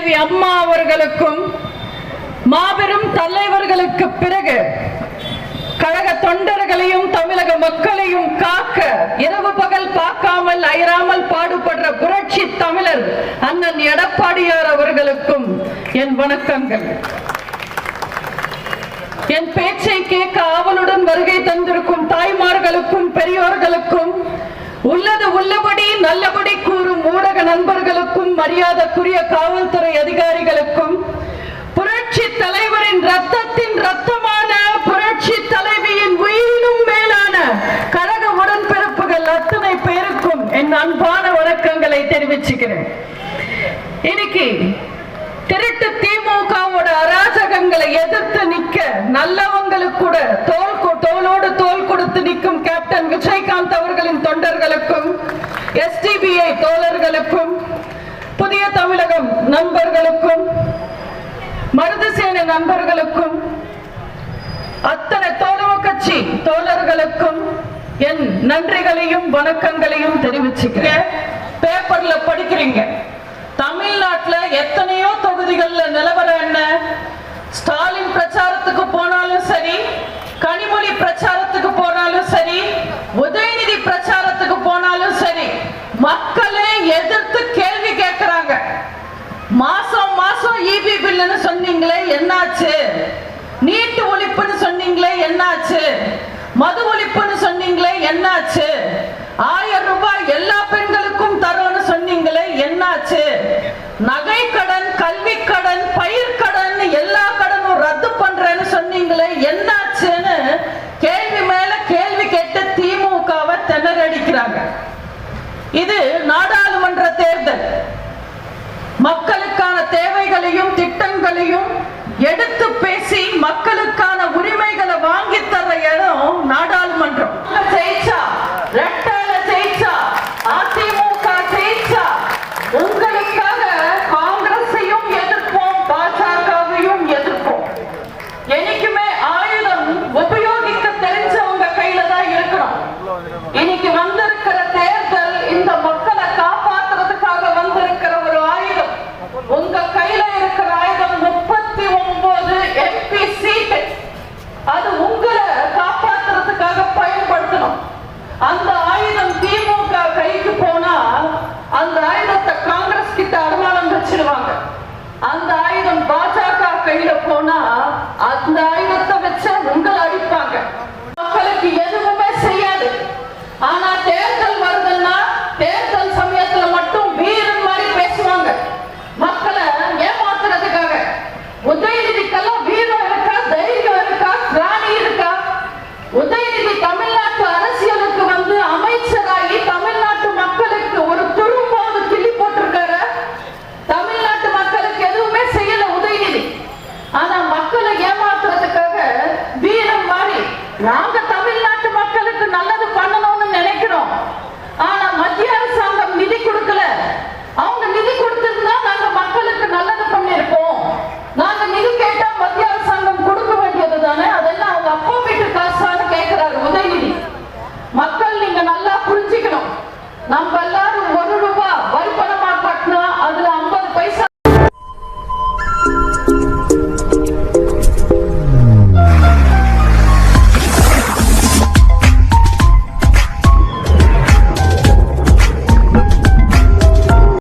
அவர்களுக்கும் மாபெரும் தலைவர்களுக்கு பிறகு கழக தொண்டர்களையும் தமிழக மக்களையும் காக்க இரவு பகல் பார்க்காமல் அயராமல் பாடுபடுற புரட்சி தமிழர் அண்ணன் எடப்பாடியார் அவர்களுக்கும் என் வணக்கங்கள். என் பேச்சை கேட்க ஆவலுடன் வருகை தந்திருக்கும் தாய்மார்களுக்கும் பெரியோர்களுக்கும் உள்ளது உள்ளபடி நல்லபடி மரியாதைக்குரிய காவல்துறை அதிகாரிகளுக்கும் புரட்சி தலைவரின் ரத்தத்தின் ரத்தமான புரட்சி தலைவியின் உயிரினும் மேலான கழக உடன்பிறப்புகள் அத்தனை பேருக்கும் என் அன்பான வணக்கங்களை தெரிவிச்சுக்கிறேன். இன்னைக்கு திருட்டு திமுகவோட அராஜகங்களை எதிர்த்து நிக்க நல்லவங்களுக்கு கூட தோல் தோளோடு தோல் கொடுத்து நிற்கும் கேப்டன் விஜயகாந்த் அவர்களின் தொண்டர்களுக்கும் எஸ்டிபிஐ தோழர்களுக்கும் புதிய தமிழகம் நண்பர்களுக்கும் மருதுசேன நண்பர்களுக்கும் அத்தனை தோழவ கட்சி தோழர்களுக்கும் என் நன்றிகளையும் வணக்கங்களையும் தெரிவிச்சுக்கிறேன். பேப்பர்ல படிக்கிறீங்க. தமிழ்நாட்டுல எத்தனையோ தொகுதிகள்ல நிலவரம் என்ன? ஸ்டாலின் பிரச்சாரத்துக்கு போனாலும் சரி கனிமொழி பிரச்சாரம் போனாலும் சரி உதயநிதி பிரச்சாரத்துக்கு போனாலும் சரி மக்களே எதிர்த்து கேள்வி கேட்கிறாங்க மாசம் மாசம் இபி பில்லுன்னு சொன்னீங்களே என்னாச்சு? நீட்டு ஒழிப்புன்னு சொன்னீங்களே என்னாச்சு? மது ஒழிப்புன்னு சொன்னீங்களே என்னாச்சு? ஆயிரம் ரூபாய் எல்லா பெண்களுக்கும் தரோன்னு சொன்னீங்களே என்னாச்சு? நகை கடன் கல்வி கடன் பயிர் கடன் எல்லா கடனும் ரத்து பண்றேன்னு சொன்னீங்களே என்னாச்சுன்னு கேள்வி மேல கேள்வி கேட்டு திமுகவை திணறடிக்கிறாங்க. இது நாடாளுமன்ற தேர்தல். மக்கள் திட்டங்களையும் எடுத்து பேசி மக்களுக்கான அந்த ஆயுதம் பாஜக கையில போனா அந்த ஆயுதத்தை வச்சா உங்களை அடிப்பாங்க. மக்களுக்கு எதுவுமே செய்யாது. ஆனா தேர்தல் வருதுன்னா தேர்தல் சமயத்துல மட்டும் வீரன் மாதிரி பேசுவாங்க. மக்களை ஏமாத்துறதுக்காக. உதயநிதிக்கெல்லாம் வீரம் இருக்கா தைரியம் இருக்கா ராணி இருக்கா? உதய